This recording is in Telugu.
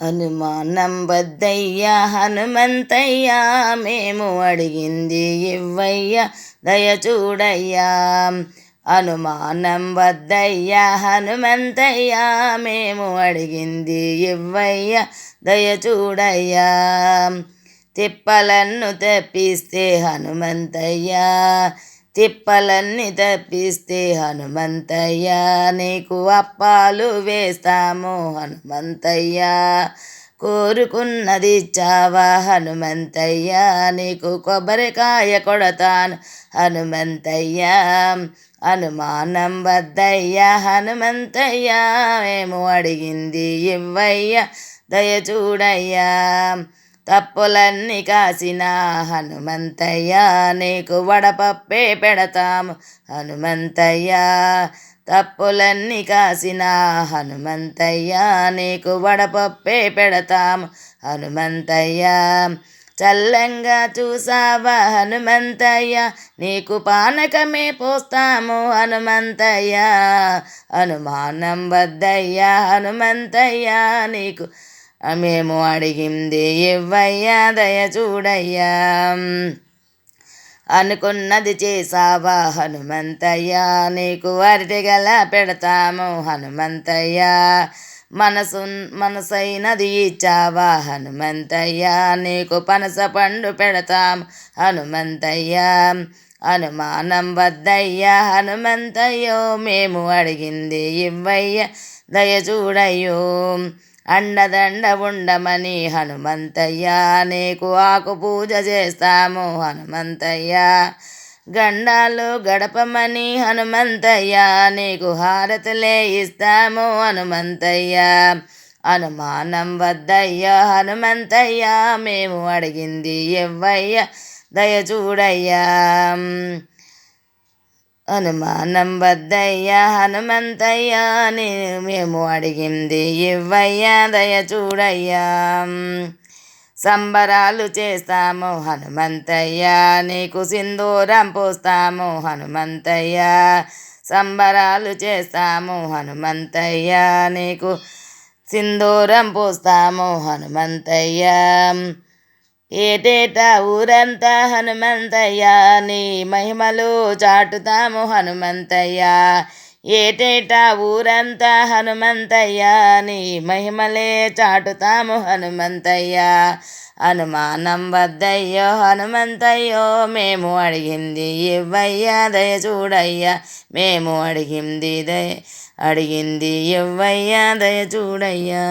అనుమానం వద్దయ్యా హనుమంతయ్యా మేము అడిగింది ఇవ్వయ్యా దయ చూడయ్యా అనుమానం వద్దయ్యా హనుమంతయ్యా మేము అడిగింది ఇవ్వయ్యా దయ తిప్పలను తెప్పిస్తే హనుమంతయ్యా తిప్పలన్నీ తప్పిస్తే హనుమంతయ్యా నీకు అప్పాలు వేస్తాము హనుమంతయ్యా. కోరుకున్నది చావా హనుమంతయ్యా? నీకు కొబ్బరికాయ కొడతాను హనుమంతయ్యా. అనుమానం వద్దయ్యా హనుమంతయ్యా మేము అడిగింది ఇవ్వయ్యా. దయ చూడయ్యా. తప్పులన్నీ కాసిన హనుమంతయ్యా నీకు వడపప్పే పెడతాము. హనుమంతయ్యా తప్పులన్నీ కాసిన హనుమంతయ్యా నీకు వడపప్పే పెడతాము. హనుమంతయ్యా చల్లంగా చూసావా హనుమంతయ్య? నీకు పానకమే పోస్తాము హనుమంతయ్య. అనుమానం వద్దయ్యా హనుమంతయ్య నీకు మేము అడిగింది ఇవ్వయ్యా దయ చూడయ్యా. అనుకున్నది చేసావా హనుమంతయ్యా? నీకు అరటిగల పెడతాము హనుమంతయ్యా. మనసు మనసైనది ఇచ్చావా హనుమంతయ్యా? నీకు పనస పండు పెడతాం హనుమంతయ్యా. అనుమానం వద్దయ్యా హనుమంతయ్యో మేము అడిగింది ఇవ్వయ్య దయ చూడయ్యో. అండదండ ఉండమని హనుమంతయ్యా నీకు ఆకు పూజ చేస్తాము హనుమంతయ్యా. గండాలు గడపమని హనుమంతయ్యా నీకు హారతులే ఇస్తాము హనుమంతయ్యా. అనుమానం వద్దయ్యా హనుమంతయ్యా మేము అడిగింది ఎవ్వయ్య దయ హనుమానం అనుమానం వద్దయ్యా హనుమంతయ్యా నేను మేము అడిగింది ఇవ్వయ్యా దయ చూడయ్యా సంబరాలు చేస్తాము హనుమంతయ్యా నీకు సింధూరం పోస్తాము హనుమంతయ్యా. సంబరాలు చేస్తాము హనుమంతయ్యా నీకు సింధూరం పోస్తాము హనుమంతయ్యా. ఏటేటా ఊరంతా హనుమంతయ్య? నీ మహిమలు చాటుతాము హనుమంతయ్య. ఏటేటా ఊరంతా హనుమంతయ్య? నీ మహిమలే చాటుతాము హనుమంతయ్య. అనుమానం వద్దయ్యో హనుమంతయ్యో మేము అడిగింది ఇవ్వయ్యా దయ చూడయ్యా. మేము అడిగింది దయ అడిగింది ఇవ్వయ్యా దయ చూడయ్యా.